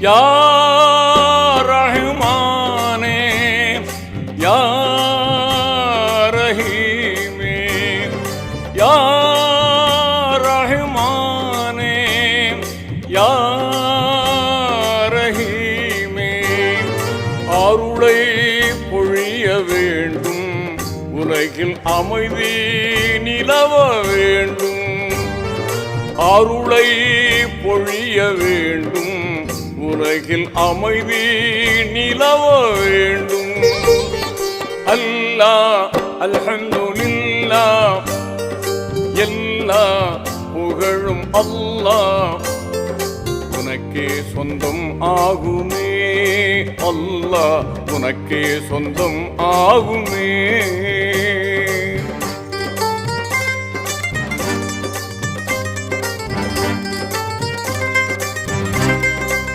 யா ரஹ்மானே யா ரஹீமே யா ரஹ்மானே யா ரஹீமே. அருளை பொழிய வேண்டும் உலகில் அமைதி நிலவ வேண்டும். அருளை பொழிய வேண்டும் உலகில் அமைதி நிலவ வேண்டும். அல்லா அல்ஹம்துலில்லாஹ். எல்லா புகழும் அல்லா உனக்கே சொந்தம் ஆகுமே. அல்லா உனக்கே சொந்தம் ஆகுமே.